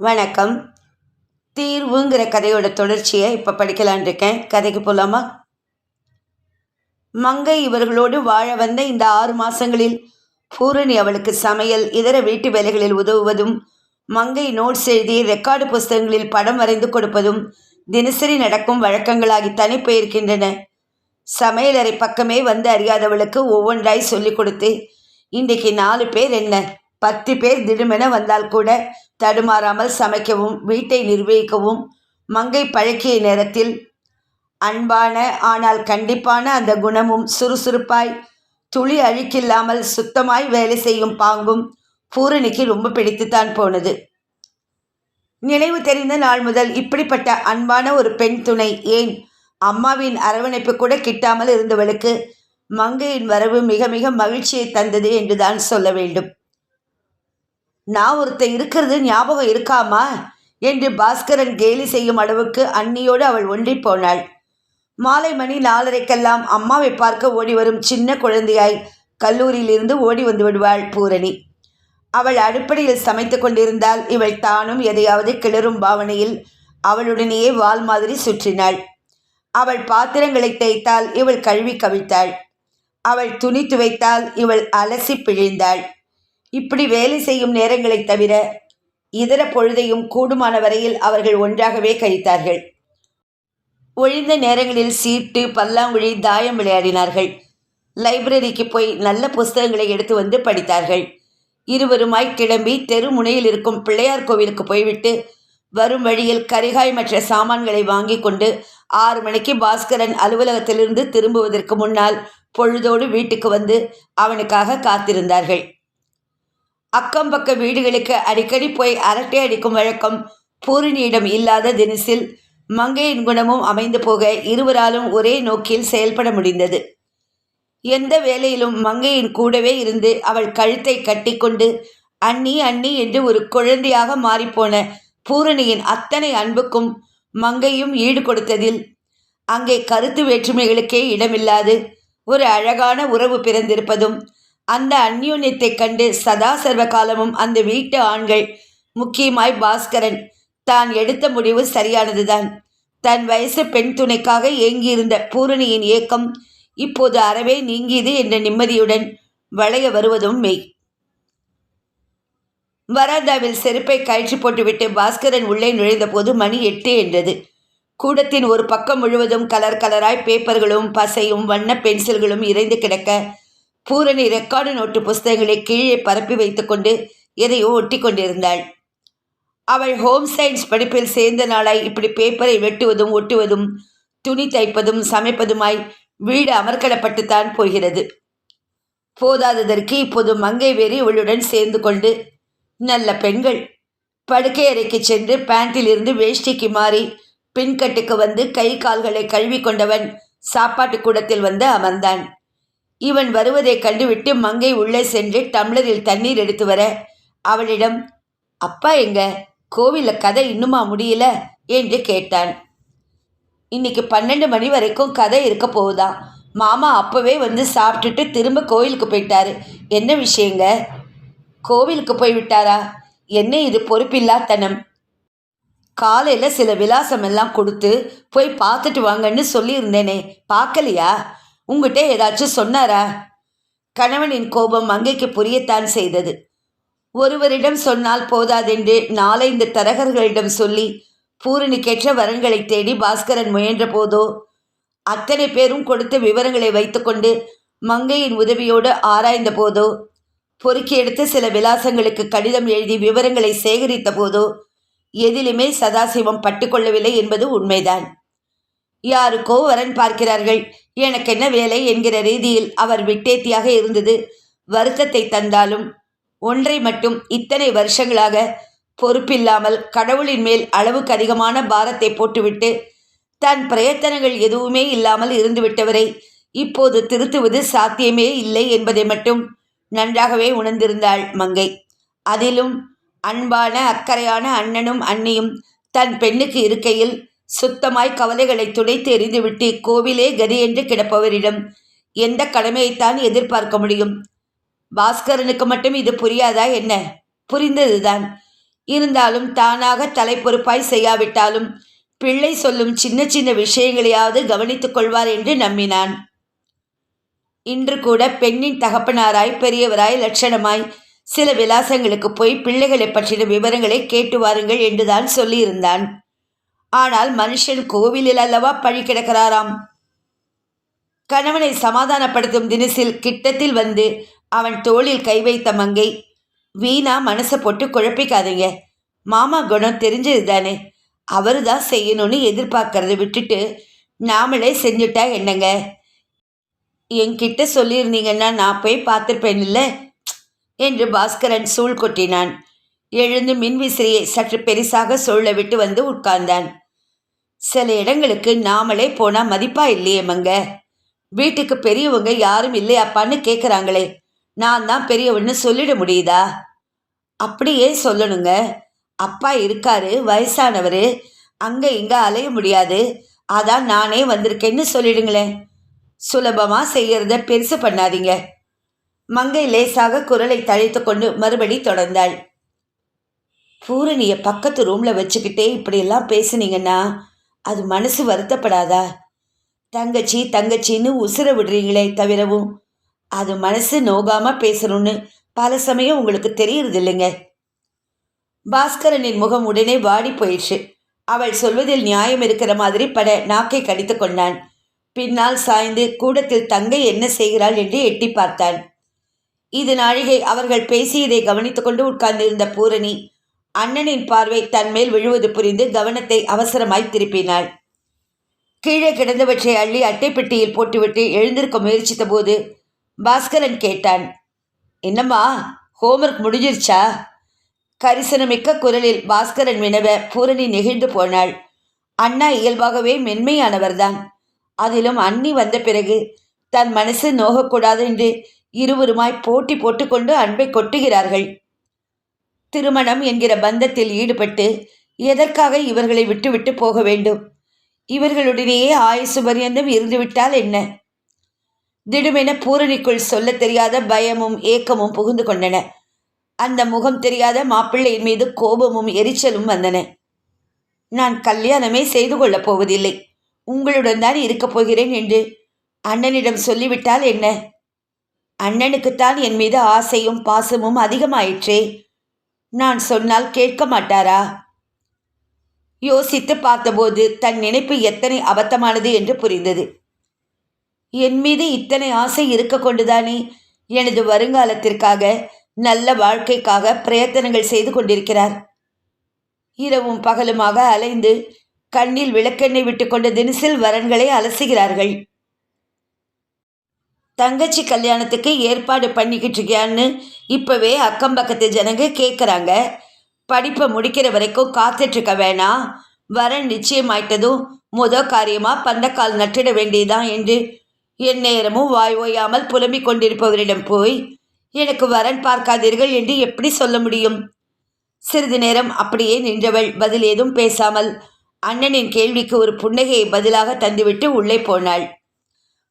வணக்கம். தீர்வுங்கிற கதையோட தொடர்ச்சியை இப்போ படிக்கலான் இருக்கேன். கதைக்கு போகலாமா மங்கை இவர்களோடு வாழ வந்த இந்த ஆறு மாதங்களில் பூரணி அவளுக்கு சமையல் இதர வீட்டு வேலைகளில் உதவுவதும் மங்கை நோட்ஸ் எழுதி ரெக்கார்டு புஸ்தகங்களில் படம் வரைந்து கொடுப்பதும் தினசரி நடக்கும் வழக்கங்களாகி தனிப்பெயர்க்கின்றன சமையலறை பக்கமே வந்து அறியாதவளுக்கு ஒவ்வொன்றாய் சொல்லிக் கொடுத்து இன்றைக்கு நாலு பேர் என்ன? பத்து பேர் திடுமென வந்தால் கூட தடுமாறாமல் சமைக்கவும் வீட்டை நிர்வகிக்கவும். மங்கை பழக்கிய நேரத்தில் அன்பான ஆனால் கண்டிப்பான அந்த குணமும் சுறுசுறுப்பாய் துளி அழுக்கில்லாமல் சுத்தமாய் வேலை செய்யும் பாங்கும் பூரணிக்கு ரொம்ப பிடித்துத்தான் போனது. நினைவு தெரிந்த நாள் முதல் இப்படிப்பட்ட அன்பான ஒரு பெண் துணை ஏன் அம்மாவின் அரவணைப்பு கூட கிட்டாமல் இருந்தவளுக்கு மங்கையின் வரவு மிக மிக மகிழ்ச்சியை தந்தது என்றுதான் சொல்ல வேண்டும். நான் ஒருத்தன் இருக்கிறது ஞாபகம் இருக்காமா? என்று பாஸ்கரன் கேலி செய்யும் அளவுக்கு அன்னியோடு அவள் ஒன்றி போனாள். மாலை மணி நாலரைக்கெல்லாம் அம்மாவை பார்க்க ஓடி வரும் சின்ன குழந்தையாய் கல்லூரியிலிருந்து ஓடி வந்து விடுவாள் பூரணி. அவள் அடுப்படியில் சமைத்து கொண்டிருந்தால் இவள் தானும் எதையாவது கிளறும் பாவனையில் அவளுடனேயே வால் மாதிரி சுற்றினாள். அவள் பாத்திரங்களை தேய்த்தால் இவள் கழுவி கவிழ்த்தாள். அவள் துணி துவைத்தால் இவள் அலசி பிழிந்தாள். இப்படி வேலை செய்யும் நேரங்களைத் தவிர இதர பொழுதையும் கூடுமான வரையில் அவர்கள் ஒன்றாகவே கழித்தார்கள். ஒழிந்த நேரங்களில் சீட்டு பல்லாங்குழி தாயம் விளையாடினார்கள். லைப்ரரிக்கு போய் நல்ல புஸ்தகங்களை எடுத்து வந்து படித்தார்கள். இருவருமாய் கிளம்பி தெரு முனையில் இருக்கும் பிள்ளையார் கோவிலுக்கு போய்விட்டு வரும் வழியில் கரிகாய் மற்ற சாமான்களை வாங்கி கொண்டு ஆறு மணிக்கு பாஸ்கரன் அலுவலகத்திலிருந்து திரும்புவதற்கு முன்னால் பொழுதோடு வீட்டுக்கு வந்து அவனுக்காக காத்திருந்தார்கள். அக்கம் பக்க வீடுகளுக்கு அடிக்கடி போய் அரட்டை அடிக்கும் வழக்கம் பூரணியிடம் இல்லாத தினசில் மங்கையின் குணமும் அமைந்து போக இருவராலும் ஒரே நோக்கில் செயல்பட முடிந்தது. எந்த வேலையிலும் மங்கையின் கூடவே இருந்து அவள் கழுத்தை கட்டிக்கொண்டு அண்ணி அண்ணி என்று ஒரு குழந்தையாக மாறிப்போன பூரணியின் அத்தனை அன்புக்கும் மங்கையும் ஈடு கொடுத்ததில் அங்கே கருத்து வேற்றுமைகளுக்கே இடமில்லாது ஒரு அழகான உறவு பிறந்திருப்பதும் அந்த அந்யோன்யத்தை கண்டு சதா சர்வ காலமும் அந்த வீட்டு ஆண்கள் முக்கியமாய் பாஸ்கரன் தான் எடுத்த முடிவு சரியானதுதான். தன் வயசு பெண் துணைக்காக ஏங்கியிருந்த பூரணியின் ஏக்கம் இப்போது அறவே நீங்கியது என்ற நிம்மதியுடன் வளைய வருவதும் மெய். வராந்தாவில் செருப்பை கழற்றி போட்டுவிட்டு பாஸ்கரன் உள்ளே நுழைந்தபோது மணி எட்டு என்றது. கூடத்தின் ஒரு பக்கம் முழுவதும் கலர் கலராய் பேப்பர்களும் பசையும் வண்ண பென்சில்களும் இறைந்து கிடக்க பூரணி ரெக்கார்டு நோட்டு புஸ்தகங்களை கீழே பரப்பி வைத்துக்கொண்டு எதையோ ஒட்டி கொண்டிருந்தாள் அவள் ஹோம் சயின்ஸ் படிப்பில் சேர்ந்த நாளாய் இப்படி பேப்பரை வெட்டுவதும் ஒட்டுவதும் துணி தைப்பதும் சமைப்பதுமாய் வீடு அமர்க்கலப்பட்டுத்தான் போகிறது. போதாததற்கு இப்போது மங்கை வேறு இவளுடன் சேர்ந்து கொண்டு நல்ல பெண்கள் படுக்கை அறைக்கு சென்று பேண்டிலிருந்து வேஷ்டிக்கு மாறி பின்கட்டுக்கு வந்து கை கால்களை கழுவி கொண்டவன் சாப்பாட்டு கூடத்தில் வந்து அமர்ந்தான். இவன் வருவதை கண்டுவிட்டு மங்கை உள்ளே சென்று டம்ளரில் தண்ணீர் எடுத்து வர அவளிடம் அப்பா எங்க? கோவிலில் கதை இன்னுமா முடியல? என்று கேட்டான். இன்னைக்கு பன்னெண்டு மணி வரைக்கும் கதை இருக்க போகுதா? மாமா அப்போவே வந்து சாப்பிட்டுட்டு திரும்ப கோவிலுக்கு போயிட்டாரு. என்ன விஷயங்க? கோவிலுக்கு போய் விட்டாரா? என்ன இது பொறுப்பில்லாத்தனம்? காலையில் சில விலாசம் எல்லாம் கொடுத்து போய் பார்த்துட்டு வாங்கன்னு சொல்லியிருந்தேனே பார்க்கலையா? உங்ககிட்ட ஏதாச்சும் சொன்னாரா? கணவனின் கோபம் மங்கைக்கு புரியத்தான் செய்தது. ஒருவரிடம் சொன்னால் போதாதென்று நாலைந்து தரகர்களிடம் சொல்லி பூரணிக்கேற்ற வரன்களை தேடி பாஸ்கரன் முயன்ற போதோ அத்தனை பேரும் கொடுத்த விவரங்களை வைத்துக்கொண்டு மங்கையின் உதவியோடு ஆராய்ந்த போதோ பொறுக்கி எடுத்து சில விலாசங்களுக்கு கடிதம் எழுதி விவரங்களை சேகரித்த போதோ எதிலுமே சதாசிவம் பட்டுக்கொள்ளவில்லை என்பது உண்மைதான். யாருக்கோ வரன் பார்க்கிறார்கள். எனக்கு என்ன வேலை என்கிற ரீதியில் அவர் விட்டேத்தியாக இருந்தது. வருத்தத்தை தந்தாலும் ஒன்றை மட்டும் இத்தனை வருஷங்களாக பொறுப்பில்லாமல் கடவுளின் மேல் அளவுக்கு அதிகமான பாரத்தை போட்டுவிட்டு தன் பிரயத்தனங்கள் எதுவுமே இல்லாமல் இருந்துவிட்டவரை இப்போது திருத்துவது சாத்தியமே இல்லை என்பதை மட்டும் நன்றாகவே உணர்ந்திருந்தாள் மங்கை. அதிலும் அன்பான அக்கறையான அண்ணனும் அண்ணியும் தன் பெண்ணுக்கு இருக்கையில் சுத்தமாய் கவலைகளை துடைத்து எறிந்துவிட்டு கோவிலே கதி என்று கிடப்பவரிடம் எந்த கடமையைத்தான் எதிர்பார்க்க முடியும்? பாஸ்கரனுக்கு மட்டும் இது புரியாதா என்ன? புரிந்ததுதான். இருந்தாலும் தானாக தலைப்பொறுப்பாய் செய்யாவிட்டாலும் பிள்ளை சொல்லும் சின்ன சின்ன விஷயங்களையாவது கவனித்துக் கொள்வார் என்று நம்பினான். இன்று கூட பெண்ணின் தகப்பனாராய் பெரியவராய் லட்சணமாய் சில விலாசங்களுக்கு போய் பிள்ளைகளை பற்றின விவரங்களை கேட்டு வாருங்கள் என்றுதான் சொல்லியிருந்தான். ஆனால் மனுஷன் கோவிலில் அல்லவா பழி கிடக்கிறாராம்? கணவனை சமாதானப்படுத்தும் தினசில் கிட்டத்தில் வந்து அவன் தோளில் கை வைத்த மங்கை வீணா மனசை போட்டு குழப்பிக்காதீங்க. மாமா குணம் தெரிஞ்சது தானே அவரு தான் செய்யணும்னு எதிர்பார்க்கறத விட்டுட்டு நாமளே செஞ்சுட்டா என்னங்க? என்கிட்ட சொல்லியிருந்தீங்கன்னா நான் போய் பார்த்துருப்பேன் இல்லை என்று பாஸ்கரன் சூழ் கொட்டினான். எழுந்து மின்விசிறியை சற்று பெரிசாக சூழ விட்டு வந்து உட்கார்ந்தான். சில இடங்களுக்கு நாமளே போனால் மதிப்பா இல்லையே மங்க. வீட்டுக்கு பெரியவங்க யாரும் இல்லையாப்பான்னு கேட்குறாங்களே நான் தான் பெரியவன்னு சொல்லிட முடியுதா? அப்படியே சொல்லணுங்க. அப்பா இருக்காரு வயசானவர். அங்கே இங்கே அலைய முடியாது. அதான் நானே வந்திருக்கேன்னு சொல்லிடுங்களேன். சுலபமாக செய்கிறத பெருசு பண்ணாதீங்க. மங்கை லேசாக குரலை தழைத்து கொண்டு மறுபடி தொடர்ந்தாள். பூரணியை பக்கத்து ரூமில் வச்சுக்கிட்டே இப்படியெல்லாம் பேசுனீங்கன்னா அது மனசு வருத்தப்படாதா? தங்கச்சி தங்கச்சின்னு உசுர விடுறீங்களே தவிரவும் அது மனசு நோகாமல் பேசணும்னு பல சமயம் உங்களுக்கு தெரியறது இல்லைங்க பாஸ்கரனின் முகம் உடனே வாடி போயிடுச்சு அவள் சொல்வதில் நியாயம் இருக்கிற மாதிரி பட நாக்கை கடித்து கொண்டான். பின்னால் சாய்ந்து கூடத்தில் தங்கை என்ன செய்கிறாள் என்று எட்டி பார்த்தான். இது நாழிகை அவர்கள் பேசியதை கவனித்துக்கொண்டு உட்கார்ந்திருந்த பூரணி அண்ணனின் பார்வை தன் மேல் விழுவது புரிந்து கவனத்தை அவசரமாய் திருப்பினாள். கீழே கிடந்தவற்றை அள்ளி அட்டைப்பெட்டியில் போட்டுவிட்டு எழுந்திருக்க முயற்சித்த போது பாஸ்கரன் கேட்டான் என்னம்மா ஹோம்ஒர்க் முடிஞ்சிருச்சா? கரிசனமிக்க குரலில் பாஸ்கரன் வினவ பூரணி நெகிழ்ந்து போனாள். அண்ணா இயல்பாகவே மென்மையானவர்தான். அதிலும் அண்ணி வந்த பிறகு தன் மனசு நோகக்கூடாது என்று இருவருமாய் போட்டி போட்டுக்கொண்டு அன்பை கொட்டுகிறார்கள். திருமணம் என்கிற பந்தத்தில் ஈடுபட்டு எதற்காக இவர்களை விட்டுவிட்டு போக வேண்டும்? இவர்களுடனேயே ஆயுசு பரியந்தம் இருந்துவிட்டால் என்ன? திடுமென பூரணிக்குள் சொல்லத் தெரியாத பயமும் ஏக்கமும் புகுந்து கொண்டன. அந்த முகம் தெரியாத மாப்பிள்ளையின் மீது கோபமும் எரிச்சலும் வந்தன. நான் கல்யாணமே செய்து கொள்ளப் போவதில்லை. உங்களுடன் தான் இருக்கப் போகிறேன் என்று அண்ணனிடம் சொல்லிவிட்டால் என்ன? அண்ணனுக்குத்தான் என் மீது ஆசையும் பாசமும் அதிகமாயிற்றே. நான் சொன்னால் கேட்க மாட்டாரா? யோசித்து பார்த்தபோது தன் நினைப்பு எத்தனை அபத்தமானது என்று புரிந்தது. என் மீது இத்தனை ஆசை இருக்க கொண்டுதானே எனது வருங்காலத்திற்காக நல்ல வாழ்க்கைக்காக பிரயத்தனங்கள் செய்து கொண்டிருக்கிறார். இரவும் பகலுமாக அலைந்து கண்ணில் விளக்கெண்ணை விட்டுக்கொண்ட தினசில் வரன்களை அலசுகிறார்கள். தங்கச்சி கல்யாணத்துக்கு ஏற்பாடு பண்ணிக்கிட்டு இருக்கியான்னு இப்போவே அக்கம் பக்கத்து ஜனங்க கேட்குறாங்க படிப்பை முடிக்கிற வரைக்கும் காத்துட்ருக்க வேணாம். வரன் நிச்சயமாயிட்டதும் முத காரியமாக பந்தக்கால் நட்டிட வேண்டியதான் என்று என் நேரமும் வாய் ஓயாமல் புலம்பிக் கொண்டிருப்பவரிடம் போய் எனக்கு வரன் பார்க்காதீர்கள் என்று எப்படி சொல்ல முடியும்? சிறிது நேரம் அப்படியே நின்றவள் பதில் ஏதும் பேசாமல் அண்ணனின் கேள்விக்கு ஒரு புன்னகையை பதிலாக தந்துவிட்டு உள்ளே போனாள்.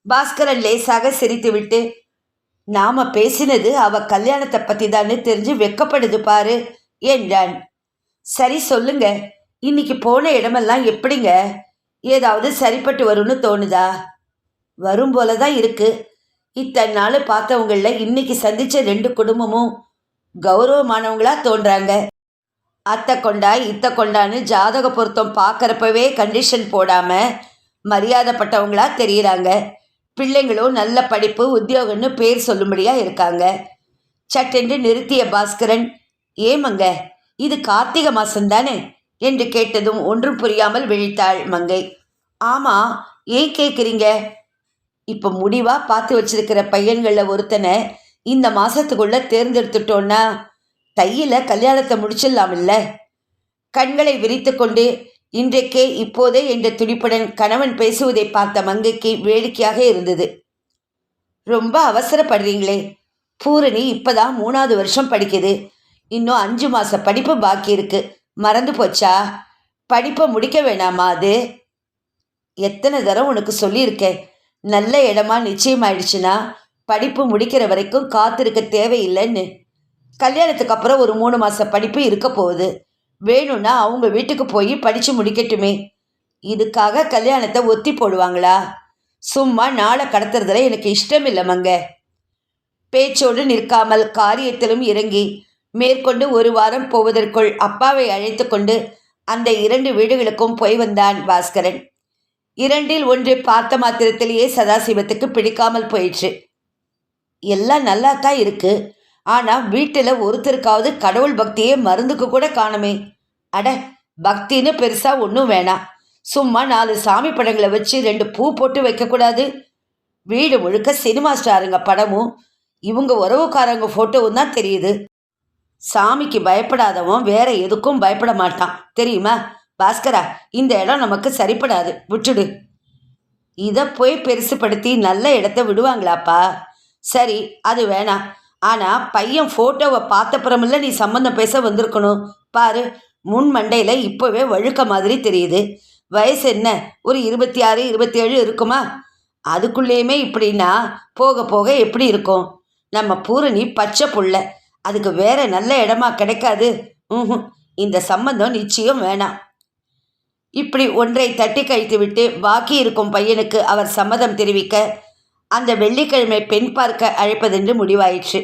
பாஸ்கரன் லேசாக சிரித்துவிட்டு நாம பேசினது அவ கல்யாணத்தை பத்தி தானே தெரிஞ்சு வெக்கப்படுது பாரு என்றான். சரி சொல்லுங்க இன்னைக்கு போன இடமெல்லாம் எப்படிங்க? ஏதாவது சரிப்பட்டு வரும்னு தோணுதா? வரும் போல தான் இருக்கு. இத்தனை நாள் பார்த்தவங்களில் இன்னைக்கு சந்திச்ச ரெண்டு குடும்பமும் கௌரவமானவங்களா தோன்றாங்க. அத்தை கொண்டா இத்தை கொண்டான்னு ஜாதக பொருத்தம் பார்க்குறப்பவே கண்டிஷன் போடாமல் மரியாதைப்பட்டவங்களா தெரியுறாங்க. பிள்ளைங்களும் நல்ல படிப்பு உத்தியோகம்னு பேர் சொல்லும்படியாக இருக்காங்க. சட்டென்று நிறுத்திய பாஸ்கரன் ஏமங்க இது கார்த்திகை மாதம் தானே என்று கேட்டதும் ஒன்றும் புரியாமல் விழித்தாள் மங்கை. ஆமாம் ஏன் கேட்குறீங்க இப்போ முடிவாக பார்த்து வச்சிருக்கிற பையன்களில் ஒருத்தனை இந்த மாதத்துக்குள்ளே தேர்ந்தெடுத்துட்டோன்னா தையில கல்யாணத்தை முடிச்சிடலாம் கண்களை விரித்து கொண்டு இன்றைக்கே இப்போதே என்ற துடிப்புடன் கணவன் பேசுவதை பார்த்த மங்கைக்கு வேடிக்கையாக இருந்தது. ரொம்ப அவசரப்படுறீங்களே. பூரணி இப்போதான் மூணாவது வருஷம் படிக்குது. இன்னும் அஞ்சு மாச படிப்பு பாக்கி இருக்கு. மறந்து போச்சா? படிப்பை முடிக்க வேணாமா அது? எத்தனை தரம் உனக்கு சொல்லியிருக்கேன் நல்ல இடமா நிச்சயமாயிடுச்சுன்னா படிப்பு முடிக்கிற வரைக்கும் காத்திருக்க தேவையில்லைன்னு. கல்யாணத்துக்கு அப்புறம் ஒரு மூணு மாத படிப்பு இருக்க போகுது. வேணும்னா அவங்க வீட்டுக்கு போய் படித்து முடிக்கட்டுமே. இதுக்காக கல்யாணத்தை ஒத்தி போடுவாங்களா? சும்மா நாளை கடத்துறதுல எனக்கு இஷ்டம் இல்லை மங்க. பேச்சோடு நிற்காமல் காரியத்திலும் இறங்கி மேற்கொண்டு ஒரு வாரம் போவதற்குள் அப்பாவை அழைத்து கொண்டு அந்த இரண்டு வீடுகளுக்கும் போய் வந்தான் பாஸ்கரன். இரண்டில் ஒன்று பார்த்த மாத்திரத்திலேயே சதாசிவத்துக்கு பிடிக்காமல் போயிற்று. எல்லாம் நல்லா தான் இருக்கு. ஆனால் வீட்டில் ஒருத்தருக்காவது கடவுள் பக்தியே மருந்துக்கு கூட காணுமே. அட பக்தின்னு பெருசாக ஒன்றும் வேணாம். சும்மா நாலு சாமி படங்களை வச்சு ரெண்டு பூ போட்டு வைக்கக்கூடாது. வீடு முழுக்க சினிமா ஸ்டாருங்க படமும். இவங்க உறவுக்காரங்க ஃபோட்டோவும் தான் தெரியுது. சாமிக்கு பயப்படாதவன் வேற எதுக்கும் பயப்பட மாட்டான். தெரியுமா? பாஸ்கரா இந்த இடம் நமக்கு சரிப்படாது. விட்டுடு. இதை போய் பெருசுப்படுத்தி நல்ல இடத்த விடுவாங்களாப்பா? சரி அது வேணாம். ஆனால் பையன் ஃபோட்டோவை பார்த்தப்புறமில்ல நீ சம்மந்தம் பேச வந்திருக்கணும். பாரு முன் மண்டையில் இப்போவே வழுக்க மாதிரி தெரியுது. வயசு என்ன? ஒரு இருபத்தி ஆறு இருபத்தி ஏழு இருக்குமா? அதுக்குள்ளேயுமே இப்படின்னா போக போக எப்படி இருக்கும்? நம்ம பூரணி பச்சை புள்ள. அதுக்கு வேற நல்ல இடமா கிடைக்காது. ம் இந்த சம்பந்தம் நிச்சயம் வேணாம். இப்படி ஒன்றை தட்டி கழித்து விட்டு பாக்கி இருக்கும் பையனுக்கு அவர் சம்மதம் தெரிவிக்க அந்த வெள்ளிக்கிழமை பெண் பார்க்க அழைப்பதென்று முடிவாயிற்று.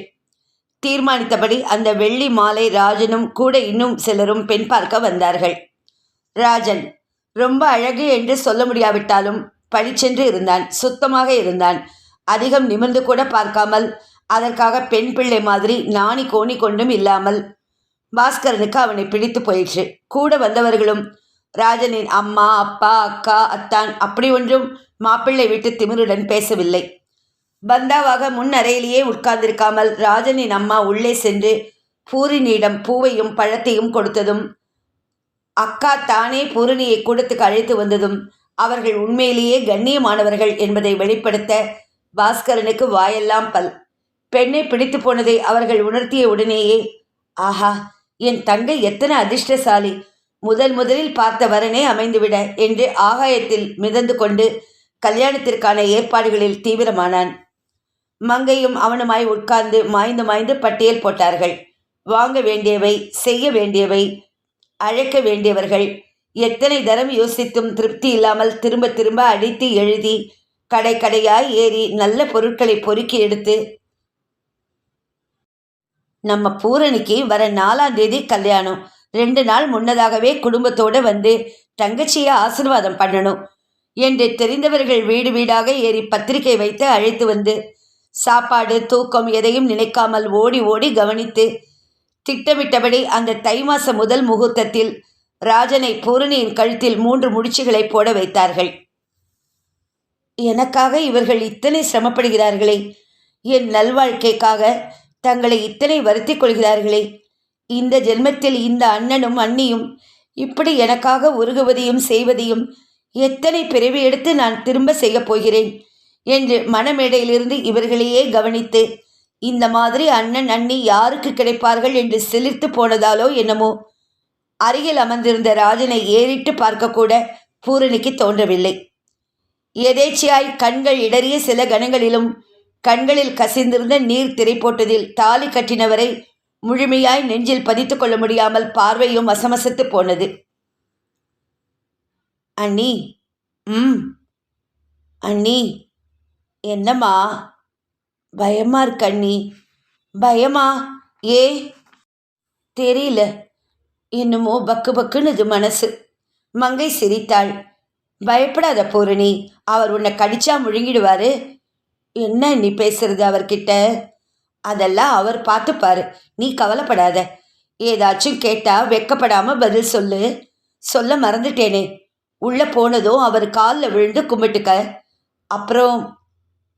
தீர்மானித்தபடி அந்த வெள்ளி மாலை ராஜனும் கூட இன்னும் சிலரும் பெண் பார்க்க வந்தார்கள். ராஜன் ரொம்ப அழகு என்று சொல்ல முடியாவிட்டாலும் பழிச்சென்று இருந்தான் சுத்தமாக இருந்தான். அதிகம் நிமிர்ந்து கூட பார்க்காமல் அதற்காக பெண் பிள்ளை மாதிரி நாணி கோணி கொண்டும் இல்லாமல் பாஸ்கரனுக்கு அவனை பிடித்து போயிற்று. கூட வந்தவர்களும் ராஜனின் அம்மா அப்பா அக்கா அத்தான் அப்படி ஒன்றும் மாப்பிள்ளை வீட்டு திமிருடன் பேசவில்லை. பந்தாவாக முன் அறையிலேயே உட்கார்ந்திருக்காமல் ராஜனின் அம்மா உள்ளே சென்று பூரினியிடம் பூவையும் பழத்தையும் கொடுத்ததும் அக்கா தானே பூரணியை கூடத்துக்கு அழைத்து வந்ததும் அவர்கள் உண்மையிலேயே கண்ணியமானவர்கள் என்பதை வெளிப்படுத்த பாஸ்கரனுக்கு வாயெல்லாம் பல். பெண்ணை பிடித்து போனதை அவர்கள் உணர்த்திய உடனேயே ஆஹா என் தங்கை எத்தனை அதிர்ஷ்டசாலி. முதல் முதலில் பார்த்த வரனே அமைந்துவிட என்று ஆகாயத்தில் மிதந்து கொண்டு கல்யாணத்திற்கான ஏற்பாடுகளில் தீவிரமானான். மங்கையும் அவனுமாய் உட்கார்ந்து மாய்ந்து மாய்ந்து பட்டியல் போட்டார்கள். வாங்க வேண்டியவை செய்ய வேண்டியவை அழைக்க வேண்டியவர்கள். எத்தனை தரம் யோசித்தும் திருப்தி இல்லாமல் திரும்ப திரும்ப அடித்து எழுதி கடை கடையாய் ஏறி நல்ல பொருட்களை பொறுக்கி எடுத்து நம்ம பூரணிக்கு வர நாலாம் தேதி கல்யாணம். ரெண்டு நாள் முன்னதாகவே குடும்பத்தோடு வந்து தங்கச்சியை ஆசீர்வாதம் பண்ணணும். என்று தெரிந்தவர்கள் வீடு வீடாக ஏறி பத்திரிகை வைத்து அழைத்து வந்து சாப்பாடு தூக்கம் எதையும் நினைக்காமல் ஓடி ஓடி கவனித்து திட்டமிட்டபடி அந்த தை மாச முதல் முகூர்த்தத்தில் ராஜனை பூரணியின் கழுத்தில் மூன்று முடிச்சுகளை போட வைத்தார்கள். எனக்காக இவர்கள் இத்தனை சிரமப்படுகிறார்களே என் நல்வாழ்க்கைக்காக தங்களை இத்தனை வருத்திக் கொள்கிறார்களே இந்த ஜென்மத்தில் இந்த அண்ணனும் அண்ணியும் இப்படி எனக்காக உருகுவதையும் செய்வதையும் எத்தனை பிறவி எடுத்து நான் திரும்ப செய்யப் போகிறேன்? என்று மனமேடையிலிருந்து இவர்களையே கவனித்து இந்த மாதிரி அண்ணன் அண்ணி யாருக்கு கிடைப்பார்கள் என்று சிலிர்த்து போனதாலோ என்னமோ. அருகில் அமர்ந்திருந்த ராஜனை ஏறிட்டு பார்க்கக்கூட பூரணிக்கு தோன்றவில்லை. எதேச்சியாய் கண்கள் இடறிய சில கணங்களிலும் கண்களில் கசிந்திருந்த நீர் திரை போட்டதில் தாலி கட்டினவரை முழுமையாய் நெஞ்சில் பதித்து கொள்ள முடியாமல் பார்வையும் அசமசத்து போனது. அண்ணி ம் அண்ணி என்னம்மா? பயமா இருக்கண்ணி பயமா? ஏ? தெரியல. என்னமோ பக்கு பக்குன்னு இது மனசு. மங்கை சிரித்தாள். பயப்படாத பூரணி அவர் உன்னை கடிச்சா முழுங்கிடுவாரு. என்ன நீ பேசுறது அவர்கிட்ட? அதெல்லாம் அவர் பார்த்துப்பாரு. நீ கவலைப்படாத. ஏதாச்சும் கேட்டா வெக்கப்படாம பதில் சொல்லு. சொல்ல மறந்துட்டேனே. உள்ள போனதும் அவர் காலில் விழுந்து கும்பிட்டுக்க. அப்புறம்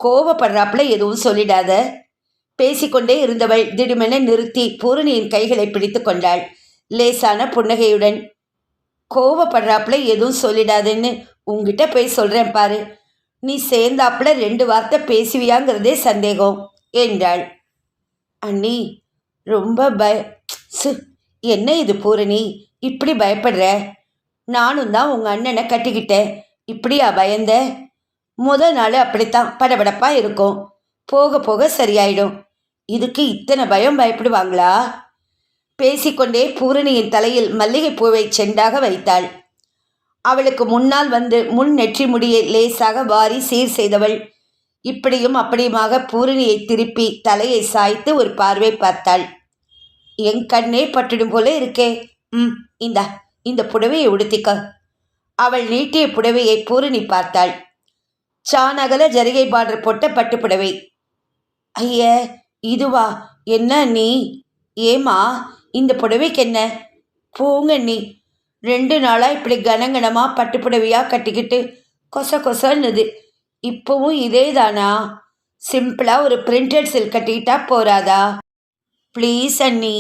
கோவப்படுறாப்புல எதுவும் சொல்லிடாத. பேசிக்கொண்டே இருந்தவள் திடுமென நிறுத்தி பூரணியின் கைகளை பிடித்து கொண்டாள். லேசான புன்னகையுடன் கோவப்படுறாப்புல எதுவும் சொல்லிடாதுன்னு உங்ககிட்ட போய் சொல்கிறேன் பாரு. நீ சேர்ந்தாப்புல ரெண்டு வார்த்தை பேசுவியாங்கிறதே சந்தேகம் என்றாள். அண்ணி ரொம்ப பய சு என்ன இது பூரணி? இப்படி பயப்படுற? நானும் தான் உங்கள் அண்ணனை கட்டிக்கிட்டேன். இப்படியா பயந்த? முத நாள் அப்படித்தான் படபடப்பாக இருக்கும். போக போக சரியாயிடும். இதுக்கு இத்தனை பயம் பயப்படுவாங்களா? பேசிக்கொண்டே பூரணியின் தலையில் மல்லிகைப்பூவை செண்டாக வைத்தாள். அவளுக்கு முன்னால் வந்து முன் நெற்றி முடியை லேசாக வாரி சீர் செய்தவள். இப்படியும் அப்படியுமாக பூரணியை திருப்பி தலையை சாய்த்து ஒரு பார்வை பார்த்தாள். என் கண்ணே பட்டுடும் போல இருக்கே. ம் இந்தா இந்த புடவையை உடுத்திக்க. அவள் நீட்டிய புடவையை பூரணி பார்த்தாள். சானகல ஜரிகை பார்டர் போட்ட பட்டு புடவை ஐய இதுவா? என்ன நீ ஏமா இந்த புடவைக்கு என்ன போங்க நீ ரெண்டு நாளாக இப்படி கனங்கனமாக பட்டு புடவையாக கட்டிக்கிட்டு கொச கொசன்னுது. இப்போவும் இதே தானா சிம்பிளாக ஒரு பிரிண்டட் சில்க் கட்டிக்கிட்டா போகாதா ப்ளீஸ் அண்ணி.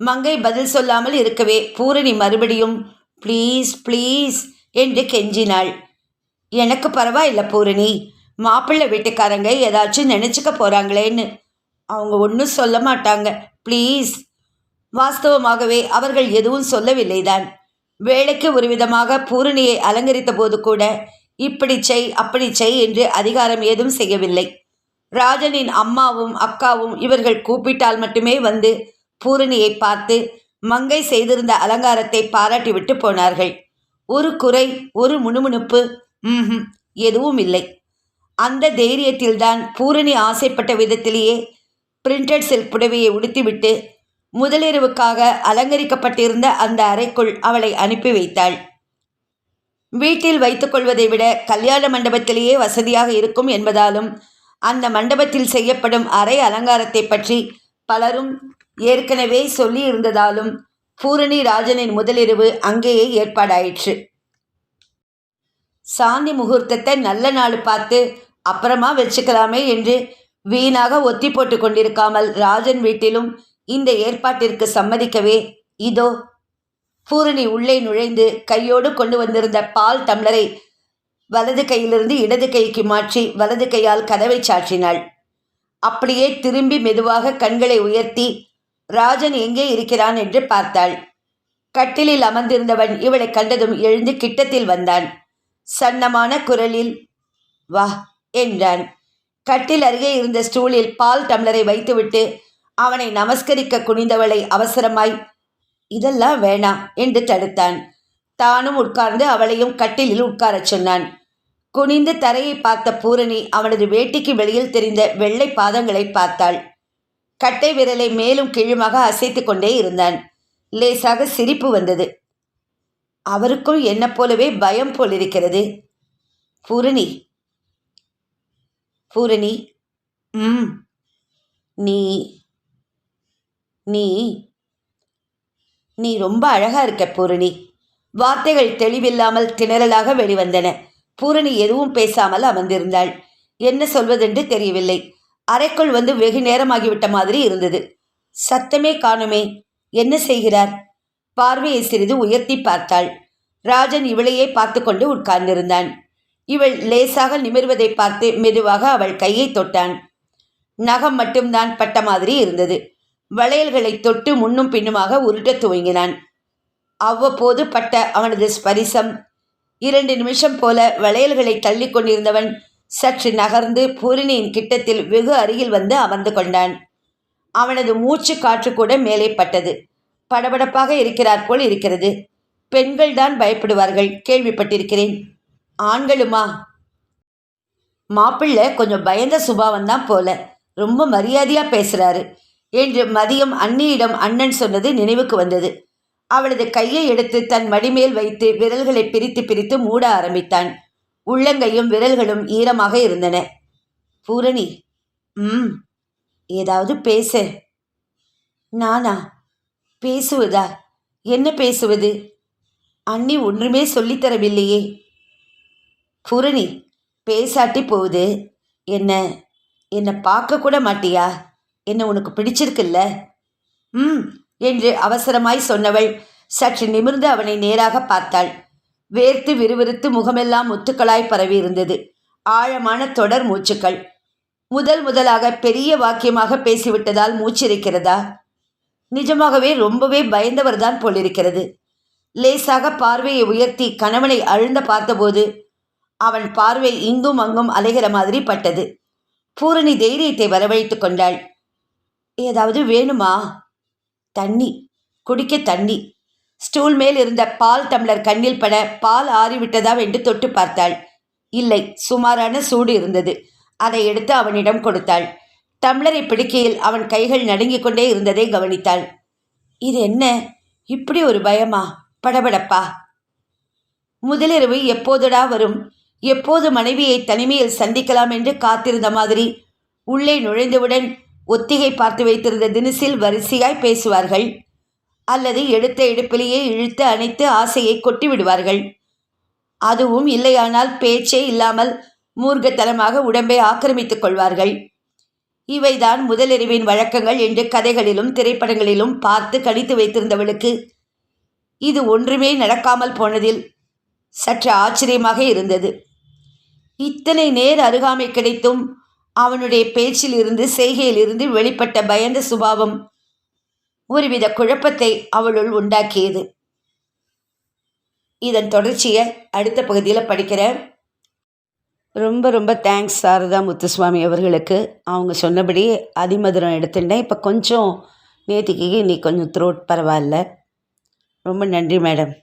மங்கை பதில் சொல்லாமல் இருக்கவே பூரணி மறுபடியும் ப்ளீஸ் ப்ளீஸ் என்று கெஞ்சினாள். எனக்கு பரவாயில்ல பூரணி. மாப்பிள்ளை வீட்டுக்காரங்க ஏதாச்சும் நினச்சிக்க போகிறாங்களேன்னு அவங்க ஒன்றும் சொல்ல மாட்டாங்க. ப்ளீஸ். வாஸ்தவமாகவே அவர்கள் எதுவும் சொல்லவில்லைதான். வேலைக்கு ஒரு விதமாக பூரணியை அலங்கரித்த போது கூட இப்படி செய் அப்படி செய் என்று அதிகாரம் ஏதும் செய்யவில்லை. ராஜனின் அம்மாவும் அக்காவும் இவர்கள் கூப்பிட்டால் மட்டுமே வந்து பூரணியை பார்த்து மங்கை செய்திருந்த அலங்காரத்தை பாராட்டிவிட்டு போனார்கள். ஒரு குறை ஒரு முணுமுணுப்பு ம் எதுவும் இல்லை. அந்த தைரியத்தில்தான் பூரணி ஆசைப்பட்ட விதத்திலேயே பிரிண்டட் சில்க் புடவையை உடுத்திவிட்டு முதலிரவுக்காக அலங்கரிக்கப்பட்டிருந்த அந்த அறைக்குள் அவளை அனுப்பி வைத்தாள். வீட்டில் வைத்துக்கொள்வதை விட கல்யாண மண்டபத்திலேயே வசதியாக இருக்கும் என்பதாலும் அந்த மண்டபத்தில் செய்யப்படும் அறை அலங்காரத்தை பற்றி பலரும் ஏற்கனவே சொல்லியிருந்ததாலும் பூரணி ராஜனின் முதலிரவு அங்கேயே ஏற்பாடாயிற்று. சாந்தி முகூர்த்தத்தை நல்ல நாள் பார்த்து அப்புறமா வச்சுக்கலாமே என்று வீணாக ஒத்தி போட்டு கொண்டிருக்காமல் ராஜன் வீட்டிலும் இந்த ஏற்பாட்டிற்கு சம்மதிக்கவே இதோ பூரணி உள்ளே நுழைந்து கையோடு கொண்டு வந்திருந்த பால் டம்ளரை வலது கையிலிருந்து இடது கைக்கு மாற்றி வலது கையால் கதவை சாற்றினாள். அப்படியே திரும்பி மெதுவாக கண்களை உயர்த்தி ராஜன் எங்கே இருக்கிறான்? என்று பார்த்தாள். கட்டிலில் அமர்ந்திருந்தவன் இவளை கண்டதும் எழுந்து கிட்டத்தில் வந்தான். சன்னமான குரலில் வா என்றான். கட்டில் அருகே இருந்த ஸ்டூலில் பால் டம்ளரை வைத்துவிட்டு அவனை நமஸ்கரிக்க குனிந்தவளை அவசரமாய் இதெல்லாம் வேணாம் என்று தடுத்தான். தானும் உட்கார்ந்து அவளையும் கட்டிலில் உட்காரச் சொன்னான். குனிந்து தரையை பார்த்த பூரணி அவனது வேட்டிக்கு வெளியில் தெரிந்த வெள்ளை பாதங்களை பார்த்தாள். கட்டை விரலை மேலும் கீழுமாக அசைத்து கொண்டே இருந்தான். லேசாக சிரிப்பு வந்தது. அவருக்கும் என்ன போலவே பயம் போலிருக்கிறது. பூரணி. பூரணி ம் நீ நீ நீ ரொம்ப அழகா இருக்க பூரணி. வார்த்தைகள் தெளிவில்லாமல் திணறலாக வெளிவந்தன. பூரணி எதுவும் பேசாமல் அமர்ந்திருந்தாள். என்ன சொல்வதென்று தெரியவில்லை. அறைக்குள் வந்து வெகு நேரமாகிவிட்ட மாதிரி இருந்தது. சத்தமே காணுமே. என்ன செய்கிறார்? பார்வையை சிறிது உயர்த்தி பார்த்தாள். ராஜன் இவளையே பார்த்து கொண்டு உட்கார்ந்திருந்தான். இவள் லேசாக நிமிர்வதை பார்த்து மெதுவாக அவள் கையை தொட்டான். நகம் மட்டும்தான் பட்ட மாதிரி இருந்தது. வளையல்களை தொட்டு முன்னும் பின்னுமாக உருட்டத் துவங்கினான். அவ்வப்போது பட்ட அவனது ஸ்பரிசம். இரண்டு நிமிஷம் போல வளையல்களை தள்ளி கொண்டிருந்தவன் சற்று நகர்ந்து பூரணியின் கிட்டத்தில் வெகு அருகில் வந்து அமர்ந்து கொண்டான். அவனது மூச்சு காற்று கூட மேலே பட்டது. படபடப்பாக இருக்கிறார் போல் இருக்கிறது. பெண்கள் தான் பயப்படுவார்கள் கேள்விப்பட்டிருக்கிறேன். ஆண்களுமா? மாப்பிள்ளை கொஞ்சம் பயந்த சுபாவம் தான் போல ரொம்ப மரியாதையாக பேசுகிறாரு என்று மதியம் அண்ணியிடம் அண்ணன் சொன்னது நினைவுக்கு வந்தது. அவளது கையை எடுத்து தன் மடிமேல் வைத்து விரல்களை பிரித்து பிரித்து மூட ஆரம்பித்தான். உள்ளங்கையும் விரல்களும் ஈரமாக இருந்தன. பூரணி ம் ஏதாவது பேச. நானா? பேசுவதா? என்ன பேசுவது? அண்ணி ஒன்றுமே சொல்லித்தரவில்லையே. புரணி பேசாட்டி போகுது. என்ன என்னை பார்க்க கூட மாட்டியா? என்ன உனக்கு பிடிச்சிருக்குல்ல? ம் என்று அவசரமாய் சொன்னவள் சற்று நிமிர்ந்து அவனை நேராக பார்த்தாள். வேர்த்து விறுவிறுத்து முகமெல்லாம் முத்துக்களாய் பரவி இருந்தது. ஆழமான தொடர் மூச்சுக்கள். முதல் முதலாக பெரிய வாக்கியமாக பேசிவிட்டதால் மூச்சிருக்கிறதா? நிஜமாகவே ரொம்பவே பயந்தவர்தான் போலிருக்கிறது. லேசாக பார்வையை உயர்த்தி கணவனை அழுந்த பார்த்தபோது அவன் பார்வை இங்கும் அங்கும் அலைகிற மாதிரி பட்டது. பூரணி தைரியத்தை வரவழைத்து கொண்டாள். ஏதாவது வேணுமா? தண்ணி. குடிக்க தண்ணி. ஸ்டூல் மேல் இருந்த பால் டம்ளர் கண்ணில் பட பால் ஆறிவிட்டதா? என்று தொட்டு பார்த்தாள். இல்லை. சுமாரான சூடு இருந்தது. அதை எடுத்து அவனிடம் கொடுத்தாள். டம்ளரை பிடிக்கையில் அவன் கைகள் நடுங்கிக் கொண்டே இருந்ததை கவனித்தாள். இது என்ன? இப்படி ஒரு பயமா? படபடப்பா? முதலிரவு எப்போதுடா வரும்? எப்போது மனைவியை தனிமையில் சந்திக்கலாம் என்று காத்திருந்த மாதிரி. உள்ளே நுழைந்தவுடன் ஒத்திகை பார்த்து வைத்திருந்த தினசில் வரிசையாய் பேசுவார்கள். அல்லது எடுத்த எடுப்பிலேயே இழுத்து அணைத்து ஆசையை கொட்டி விடுவார்கள் அதுவும் இல்லையானால் பேச்சே இல்லாமல் மூர்க்கத்தனமாக உடம்பை ஆக்கிரமித்துக் கொள்வார்கள். இவைதான் முதலறிவின் வழக்கங்கள் என்று கதைகளிலும் திரைப்படங்களிலும் பார்த்து கணித்து வைத்திருந்தவளுக்கு. இது ஒன்றுமே நடக்காமல் போனதில் சற்று ஆச்சரியமாக இருந்தது. இத்தனை நேர் அருகாமை கிடைத்தும் அவனுடைய பேச்சிலிருந்து செய்கையிலிருந்து வெளிப்பட்ட பயந்த சுபாவம் ஒருவித குழப்பத்தை அவளுள் உண்டாக்கியது. இதன் தொடர்ச்சியை அடுத்த பகுதியில் படிக்கிறேன். ரொம்ப ரொம்ப தேங்க்ஸ் சாரதா முத்துசுவாமி அவர்களுக்கு. அவங்க சொன்னபடி அதிமதுரம் எடுத்துட்டேன். இப்போ கொஞ்சம் நேத்திக்கு இன்னைக்கு கொஞ்சம் த்ரோட் பரவாயில்ல. ரொம்ப நன்றி மேடம்